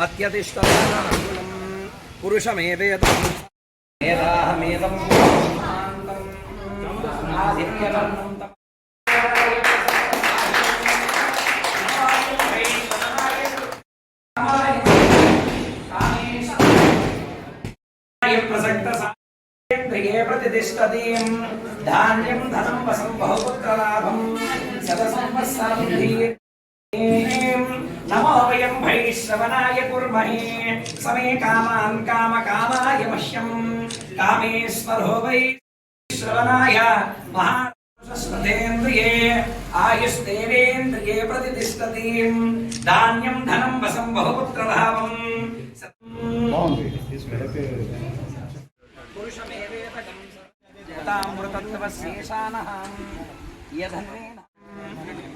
अत्यतिष्ठदानाकुलं पुरुषमेवेदं मेधाहमेदं आदित्यवन्तं प्रतिष्ठतीं धान्यं धनं वसं बहुपुत्रलाभं నమో వయం భైశ్రవణాయ కుర్మహే. సమే కామాన్ కామ కామాయ మహ్యం. కామేశ్వరో వై శ్రవణాయ మహాస్మృతేంద్రియే ఆయుస్తేవేంద్రియే ప్రతిష్టతి. ధాన్యం ధనం వసం బహుపుత్రధావం పురుషమేవేతామృతత్వ శేషాన యధన్వేన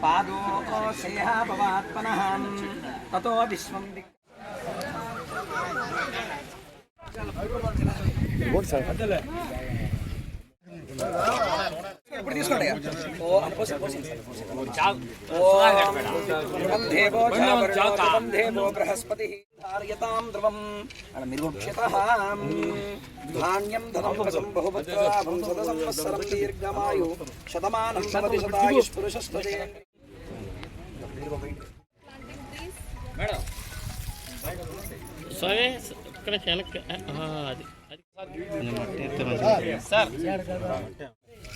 పాదోశయా భవాత్మన తతో విశ్వం సార్ ఇప్పుడు తీసుకోండి ఓ పోసి పోసి ఓం దేవో జాగరణం దేవో బృహస్పతి ధార్యతాం ధ్రువం నిర్ముక్ష్యతః ధాన్యం ధనం వసం బహుభద్రాభం సద సంవత్సరం దీర్ఘమాయు శతమానం భవతి శతాయుష్ పురుషస్పదే సరే ఇక్కడ వెనక్కి ఆ, అది అది సార్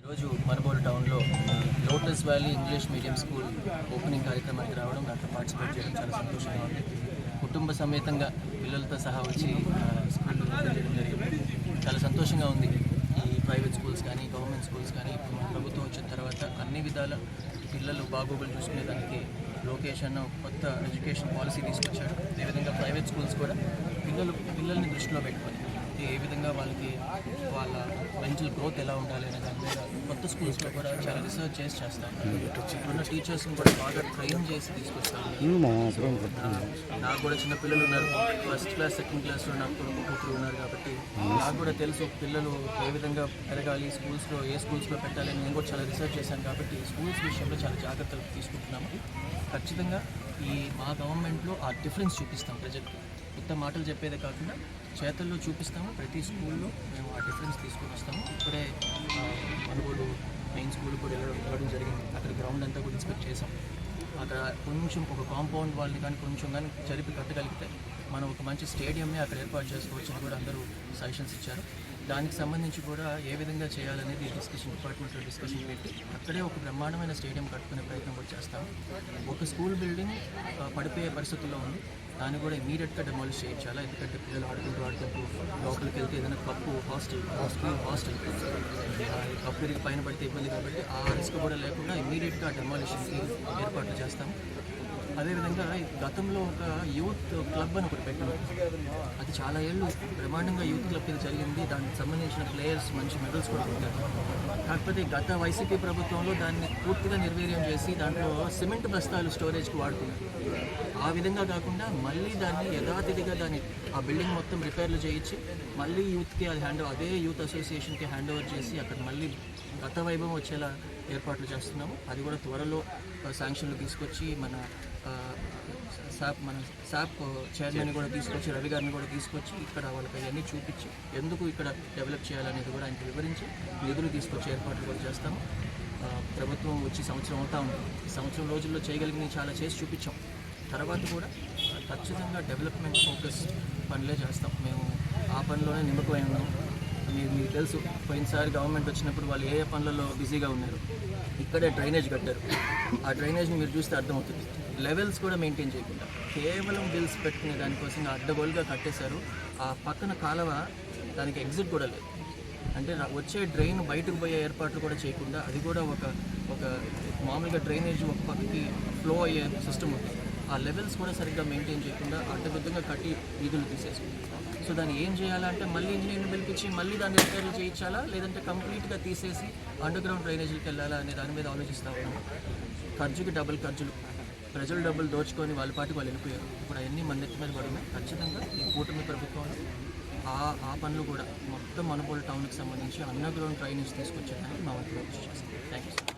ఈరోజు మరబోల్ టౌన్లో lotus valley English medium school opening కార్యక్రమానికి రావడం దాంట్లో పార్టిసిపేట్ చేయడం చాలా సంతోషంగా ఉంది. కుటుంబ సమేతంగా పిల్లలతో సహా వచ్చి స్కూల్ చేయడం జరిగింది. చాలా సంతోషంగా ఉంది. ఈ ప్రైవేట్ స్కూల్స్ కానీ గవర్నమెంట్ స్కూల్స్ కానీ ఇప్పుడు ప్రభుత్వం వచ్చిన తర్వాత అన్ని విధాల పిల్లలు బాగోగులు చూసుకునేదానికి లోకేష్ అన్న కొత్త ఎడ్యుకేషన్ పాలసీ తీసుకొచ్చాడు. అదేవిధంగా ప్రైవేట్ స్కూల్స్ కూడా పిల్లలు పిల్లల్ని దృష్టిలో పెట్టుకొని ఏ విధంగా వాళ్ళకి వాళ్ళ మెంటల్ గ్రోత్ ఎలా ఉండాలి అనే దాని మీద కొత్త స్కూల్స్లో కూడా చాలా రీసెర్చ్ చేసి చేస్తాను ఉన్న టీచర్స్ని కూడా బాగా ట్రైన్ చేసి తీసుకొస్తాను నాకు కూడా చిన్న పిల్లలు ఉన్నారు. ఫస్ట్ క్లాస్ సెకండ్ క్లాస్లో నాకు కొడుకు కూతురు ఉన్నారు కాబట్టి నాకు కూడా తెలుసు పిల్లలు ఏ విధంగా పెరగాలి స్కూల్స్లో ఏ స్కూల్స్లో పెట్టాలి అని నేను కూడా చాలా రీసెర్చ్ చేశాను కాబట్టి స్కూల్స్ విషయంలో చాలా జాగ్రత్తలు తీసుకుంటున్నాము. ఖచ్చితంగా ఈ మా గవర్నమెంట్లో ఆ డిఫరెన్స్ చూపిస్తాం ప్రజలకు. కొత్త మాటలు చెప్పేదే కాకుండా చేతల్లో చూపిస్తాము ప్రతి స్కూల్లో మేము ఆ డిఫరెన్స్ తీసుకొని వస్తాము. ఇప్పుడే ఆ, మనుగోలు మెయిన్ స్కూల్ కూడా వెళ్ళడం వెళ్ళడం జరిగింది. అక్కడ గ్రౌండ్ అంతా కూడా ఇన్స్పెక్ట్ చేసాం అక్కడ కొంచెం ఒక కాంపౌండ్ వాళ్ళని కానీ కొంచెం కానీ జరిపి కట్టగలిగితే మనం ఒక మంచి స్టేడియంని అక్కడ ఏర్పాటు చేసుకోవచ్చు అని కూడా అందరూ సజెషన్స్ ఇచ్చారు. దానికి సంబంధించి కూడా ఏ విధంగా చేయాలనేది డిస్కషన్ డిపార్ట్మెంట్లో డిస్కషన్ పెట్టి అక్కడే ఒక బ్రహ్మాండమైన స్టేడియం కట్టుకునే ప్రయత్నం కూడా చేస్తాం. ఒక స్కూల్ బిల్డింగ్ పడిపోయే పరిస్థితుల్లో ఉంది. దాన్ని కూడా ఇమీడియట్గా డెమాలిష్ చేయించాలా? ఎందుకంటే పిల్లలు ఆడుకుంటూ ఆడుకుంటూ లోపలికి వెళ్తే ఏదైనా కప్పు హాస్టల్ స్కూల్ హాస్టల్ కప్పు పైన పడితే ఇబ్బంది కాబట్టి ఆ రిస్క్ కూడా లేకుండా ఇమీడియట్గా డెమాలిషన్కి ఏర్పాట్లు చేస్తాం. అదేవిధంగా గతంలో ఒక యూత్ క్లబ్ అని ఒకటి పెట్టాం అది చాలా ఏళ్ళు బ్రహ్మాండంగా యూత్ క్లబ్ కింద జరిగింది. దానికి సంబంధించిన ప్లేయర్స్ మంచి మెడల్స్ కూడా పొందారు కాకపోతే గత వైసీపీ ప్రభుత్వంలో దాన్ని పూర్తిగా నిర్వీర్యం చేసి దాంట్లో సిమెంట్ బస్తాలు స్టోరేజ్కి వాడుకున్నారు. ఆ విధంగా కాకుండా మళ్ళీ దాన్ని యథాతిథిగా దాన్ని ఆ బిల్డింగ్ మొత్తం రిపేర్లు చేయించి మళ్ళీ యూత్కి అది హ్యాండ్ అదే యూత్ అసోసియేషన్కి హ్యాండ్ ఓవర్ చేసి అక్కడ మళ్ళీ గత వైభవం వచ్చేలా ఏర్పాట్లు చేస్తున్నాము. అది కూడా త్వరలో శాంక్షన్లు తీసుకొచ్చి మన సాప్ మన సాప్ చైర్మన్ కూడా తీసుకొచ్చి రవి గారిని కూడా తీసుకొచ్చి ఇక్కడ వాళ్ళకి అవన్నీ చూపించి ఎందుకు ఇక్కడ డెవలప్ చేయాలనేది కూడా ఆయనకి వివరించి నిధులు తీసుకొచ్చి ఏర్పాట్లు కూడా చేస్తాము. ప్రభుత్వం వచ్చి సంవత్సరం అవుతా ఉంది. సంవత్సరం రోజుల్లో చేయగలిగినవి చాలా చేసి చూపించాం. తర్వాత కూడా ఖచ్చితంగా డెవలప్మెంట్ ఫోకస్ పనులే చేస్తాం. మేము ఆ పనిలోనే నిమ్మకమై ఉన్నాం. మీరు మీకు తెలుసు పోయినసారి గవర్నమెంట్ వచ్చినప్పుడు వాళ్ళు ఏ ఏ పనులలో బిజీగా ఉన్నారు ఇక్కడే డ్రైనేజ్ కట్టారు. ఆ డ్రైనేజ్ని మీరు చూస్తే అర్థమవుతుంది. లెవెల్స్ కూడా మెయింటైన్ చేయకుండా కేవలం బిల్స్ పెట్టుకునే దానికోసం అడ్డగోలుగా కట్టేశారు. ఆ పక్కన కాలువ దానికి ఎగ్జిట్ కూడా లేదు. అంటే వచ్చే డ్రైన్ బయటకు పోయే ఏర్పాట్లు కూడా చేయకుండా అది కూడా ఒక ఒక మామూలుగా డ్రైనేజ్ ఒక పక్కకి ఫ్లో అయ్యే సిస్టమ్ ఉంది. ఆ లెవెల్స్ కూడా సరిగ్గా మెయింటైన్ చేయకుండా అడ్డబద్ధంగా కట్టి వీధులు తీసేసుకుంది సో దాన్ని ఏం చేయాలంటే మళ్ళీ ఇంజనీర్ని పిలిపించి మళ్ళీ దాన్ని రిపేర్లు చేయించాలా? లేదంటే కంప్లీట్గా తీసేసి అండర్ గ్రౌండ్ డ్రైనేజీకి వెళ్ళాలా అనే దాని మీద ఆలోచిస్తూ ఉన్నాము ఖర్చుకి డబుల్ ఖర్చులు ప్రజలు డబ్బులు దోచుకొని వాళ్ళ పాటికి వాళ్ళు వెళ్ళిపోయారు. ఇప్పుడు అవన్నీ మన నెత్తి మీద పడున్నాయి. ఖచ్చితంగా ఈ కూటమి ప్రభుత్వం ఆ ఆ పనులు కూడా మొత్తం మనపోల్ టౌన్కి సంబంధించి అండర్ గ్రౌండ్ డ్రైనేజ్ తీసుకొచ్చేదానికి మా వంతు కృషి చేస్తాం. Thank you sir